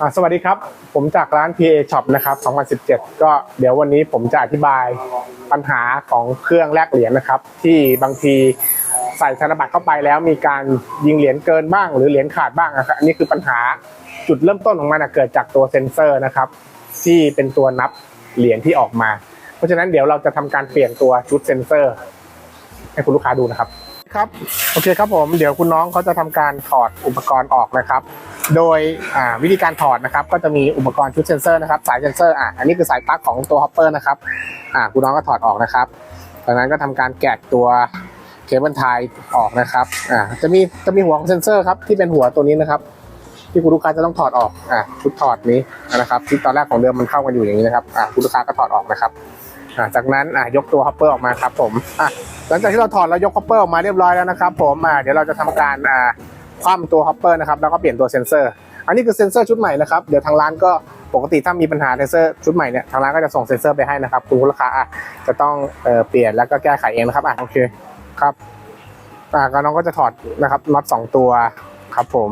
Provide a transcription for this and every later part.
อ่าสวัสดีครับ ผมจากร้าน PA Shop นะครับ 2017 ก็เดี๋ยววันนี้ผมจะอธิบายปัญหาของเครื่องแลกเหรียญนะครับ ที่บางทีใส่ธนบัตรเข้าไปแล้วมีการยิงเหรียญเกินบ้าง หรือเหรียญขาดบ้างนะครับอันนี้คือปัญหาจุดเริ่มต้นของมันนะเกิดจากตัวเซ็นเซอร์นะครับ ที่เป็นตัวนับเหรียญที่ออกมา เพราะฉะนั้นเดี๋ยวเราจะทำการเปลี่ยนตัวชุดเซ็นเซอร์ ให้คุณลูกค้าดูนะครับ ครับ โอเคครับผมเดี๋ยวคุณน้องเขาจะทำการถอดอุปกรณ์ออกนะครับ โดยวิธีการถอดนะครับ ก็จะมีอุปกรณ์ชุดเซนเซอร์นะครับ สายเซนเซอร์อะอันนี้คือสายปลั๊กของตัวฮอปเปอร์นะครับอ่าคุณน้องก็ถอดออกนะครับจากนั้นก็ทำการแกะตัวเคเบิลไทยออกนะครับอ่าจะมีจะมีหัวของเซนเซอร์ครับที่เป็นหัวตัวนี้นะครับ ที่คุณลูกค้าจะต้องถอดออกอ่าชุดถอดนี้นะครับที่ตอนแรกของเดิมมันเข้ากันอยู่อย่างนี้นะครับอ่าคุณลูกค้าก็ถอดออกนะครับอ่าจากนั้นอ่ายกตัวฮอปเปอร์ออกมาครับผมอะ หลังจากที่เราถอดแล้วยกฮอปเปอร์ออกมาเรียบร้อยแล้วนะครับผมอ่าเดี๋ยวเราจะทำการอ่าคว่ำตัวฮอปเปอร์นะครับแล้วก็เปลี่ยนตัวเซนเซอร์ อันนี้คือเซนเซอร์ชุดใหม่นะครับเดี๋ยวทางร้านก็ปกติถ้ามีปัญหาเซนเซอร์ชุดใหม่เนี่ยทางร้านก็จะส่งเซนเซอร์ไปให้นะครับคุณลูกค้าจะต้องเออเปลี่ยนแล้วก็แก้ไขเองนะครับอะโอเคครับอะก็น้องก็จะถอดนะครับน็อตสองตัวครับผม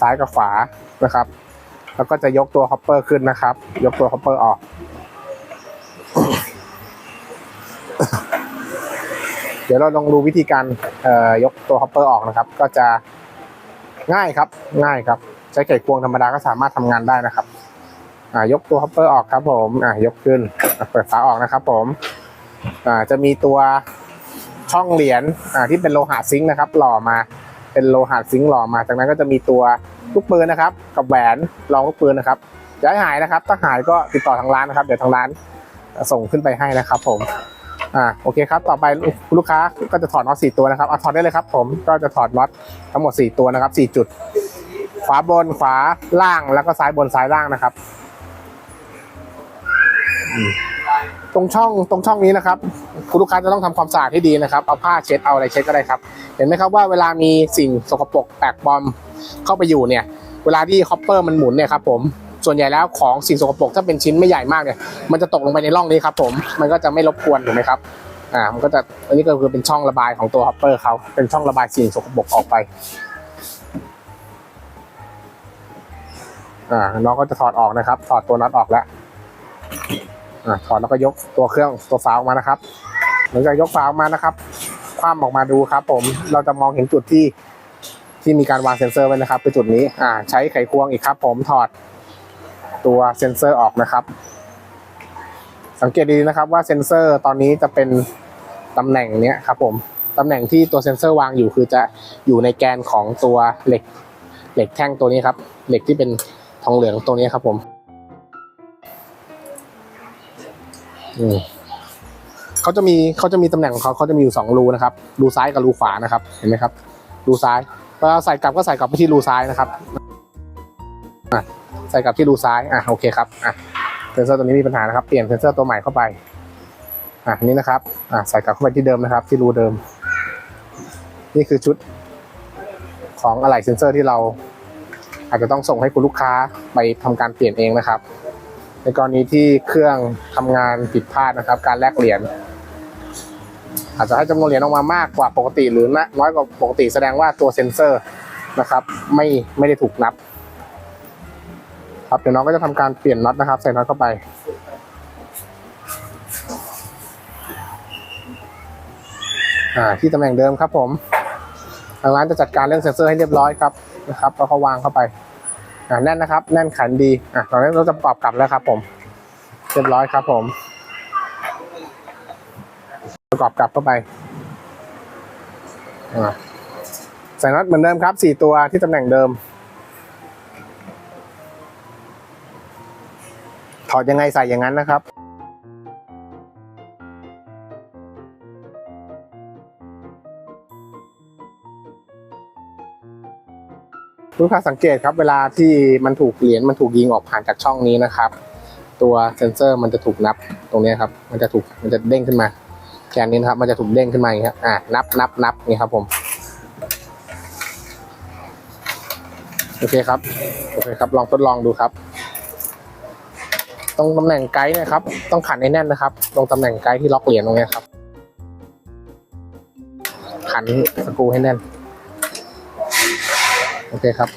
ซ้ายกับขวานะครับ แล้วก็จะยกตัวฮอปเปอร์ขึ้นนะครับ ยกตัวฮอปเปอร์ออก เดี๋ยวเราลองดูวิธีการยกตัวฮอปเปอร์ออกนะครับ ก็จะง่ายครับ ง่ายครับ ใช้ไขควงธรรมดาก็สามารถทำงานได้นะครับยกตัวฮอปเปอร์ออกครับผมยกขึ้นเปิดฝาออกนะครับ ผมจะมีตัวช่องเหรียญที่เป็นโลหะซิงค์นะครับ หล่อมาเป็นโลหะซิงค์หล่อมา จากนั้นก็จะมีตัวลูกปืนนะครับ กับแหวนรองลูกปืนนะครับอย่าให้หายนะครับ ถ้าหายก็ติดต่อทางร้านนะครับ เดี๋ยวทางร้านส่งขึ้นไปให้นะครับ ผม อ่าโอเคครับ ต่อไปลูกค้าก็จะถอดน็อตสี่ตัวนะครับเอาถอดได้เลยครับ ผมก็จะถอดน็อตทั้งหมดสี่ตัวนะครับสี่จุด ขวาบนขวาล่างแล้วก็ซ้ายบนซ้ายล่างนะครับ ตรงช่องตรงช่องนี้นะครับ คุณลูกค้าจะต้องทำความสะอาดให้ดีนะครับ เอาผ้าเช็ดเอาอะไรเช็ดก็ได้ครับ เห็นไหมครับว่าเวลามีสิ่งสกปรกแปลกปลอมเข้าไปอยู่เนี่ย เวลาที่ฮอปเปอร์มันหมุนเนี่ยครับผม ส่วนใหญ่แล้วของสิ่งสกปรกถ้าเป็นชิ้นไม่ใหญ่มากเนี่ยมันจะตกลงไปในร่องนี้ครับผมมันก็จะไม่รบกวนถูกไหมครับอ่ามันก็จะอันนี้ก็คือเป็นช่องระบายของตัวฮอปเปอร์เขาเป็นช่องระบายสิ่งสกปรกออกไปอ่าน้องก็จะถอดออกนะครับ ถอดตัวน็อตออกแล้วอ่าถอดแล้วก็ยกตัวเครื่องตัวฝาออกมานะครับหลังจากยกฝาออกมานะครับคว่ำออกมาดูครับ ผมเราจะมองเห็นจุดที่ที่มีการวางเซ็นเซอร์ไว้นะครับคือจุดนี้อ่าใช้ไขควงอีกครับ ผมถอด ตัวเซ็นเซอร์ออกนะครับ สังเกตดีๆนะครับว่าเซ็นเซอร์ตอนนี้จะเป็นตำแหน่งเนี้ยครับผมตำแหน่งที่ตัวเซ็นเซอร์วางอยู่คือจะอยู่ในแกนของตัวเหล็กเหล็กแท่งตัวนี้ครับ เหล็กที่เป็นทองเหลืองตัวนี้ครับผมเขาจะมีเขาจะมีตำแหน่งของเขาเขาจะมีอยู่สองรูนะครับ รูซ้ายกับรูขวานะครับ เห็นไหมครับ รูซ้ายเวลาใส่กลับก็ใส่กลับไปที่รูซ้ายนะครับ ส่กลับที่รูซ้ายอะโอเคครับอะเซนเซอร์ตัวนี้มีปัญหานะครับเปลี่ยนเซนเซอร์ตัวใหม่เข้าไปอะนี่นะครับอะใส่กลับเข้าไปที่เดิมนะครับ ที่รูเดิม นี่คือชุดของอะไหล่เซนเซอร์ที่เรา อาจจะต้องส่งให้คุณลูกค้าไปทำการเปลี่ยนเองนะครับ ในกรณีที่เครื่องทำงานผิดพลาดนะครับ การแลกเหรียญอาจจะให้จำนวนเหรียญออกมามากกว่าปกติหรือน้อยกว่าปกติแสดงว่าตัวเซนเซอร์นะครับ ไม่ไม่ได้ถูกนับ ครับ เดี๋ยวน้องก็จะทำการเปลี่ยนน็อตนะครับ ใส่น็อตเข้าไป อ่าที่ตำแหน่งเดิมครับผมทางร้านจะจัดการเรื่องเซ็นเซอร์ให้เรียบร้อยครับนะครับแล้วก็วางเข้าไปอ่าแน่นนะครับ แน่นขันดีอะตอนนี้เราจะปรับกลับแล้วครับ ผม เรียบร้อยครับผมประกอบกลับเข้าไปอ่าใส่น็อตเหมือนเดิมครับสี่ตัวที่ตำแหน่งเดิม อดยังไงใส่อย่างนั้นนะครับลูกค้าสังเกตครับเวลาที่มันถูกเหรียญมันถูกยิงออกผ่านจากช่องนี้นะครับ ตัวเซนเซอร์มันจะถูกนับตรงนี้ครับ มันจะถูกมันจะเด้งขึ้นมาแกนนี้นะครับ มันจะถูกเด้งขึ้นมาอย่างนี้ครับอ่านับนับนับนี่ครับผมโอเคครับโอเคครับลองทดลองดูครับ ตรงตำแหน่งไกด์นะครับ ต้องขันให้แน่นนะครับ ตรงตำแหน่งไกด์ที่ล็อกเหรียญตรงนี้ครับ ขันสกรูให้แน่น โอเคครับ